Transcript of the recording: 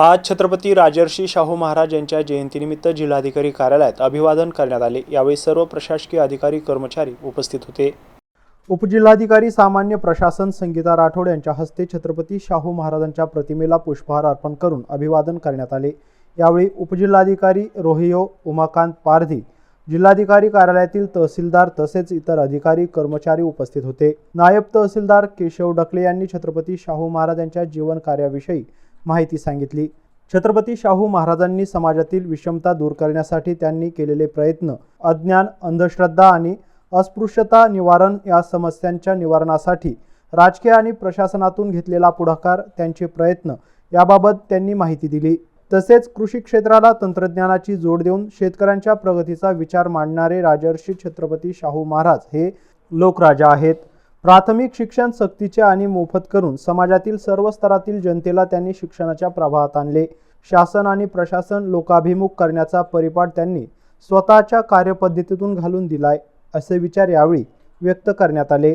आज छत्रपती राजर्षी शाहू महाराज यांच्या जयंतीनिमित्त जिल्हाधिकारी कार्यालयात अभिवादन करण्यात आले. यावेळी सर्व प्रशासकीय अधिकारी कर्मचारी उपस्थित होते. उपजिल्हाधिकारी सामान्य प्रशासन संगीता राठोड यांच्या हस्ते छत्रपती शाहू महाराजांच्या प्रतिमेला पुष्पहार अर्पण करून अभिवादन करण्यात आले. यावेळी उपजिल्हाधिकारी रोहियो उमाकांत पारधी जिल्हाधिकारी कार्यालयातील तहसीलदार तसेच इतर अधिकारी कर्मचारी उपस्थित होते. नायब तहसीलदार केशव डकले यांनी छत्रपती शाहू महाराज यांच्या जीवन कार्याविषयी माहिती सांगितली. छत्रपती शाहू महाराजांनी समाजातील विषमता दूर करण्यासाठी त्यांनी केलेले प्रयत्न अज्ञान अंधश्रद्धा आणि अस्पृश्यता निवारण या समस्यांच्या निवारणासाठी राजकीय आणि प्रशासनातून घेतलेला पुढाकार त्यांचे प्रयत्न याबाबत त्यांनी माहिती दिली. तसेच कृषी क्षेत्राला तंत्रज्ञानाची जोड देऊन शेतकऱ्यांच्या प्रगतीचा विचार मांडणारे राजर्षी छत्रपती शाहू महाराज हे लोकराजा आहेत. प्राथमिक शिक्षण सक्तीचे आणि मोफत करून समाजातील सर्व स्तरातील जनतेला त्यांनी शिक्षणाच्या प्रवाहात आणले. शासन आणि प्रशासन लोकाभिमुख करण्याचा परिपाठ त्यांनी स्वतःच्या कार्यपद्धतीतून घालून दिलाय असे विचार यावेळी व्यक्त करण्यात आले.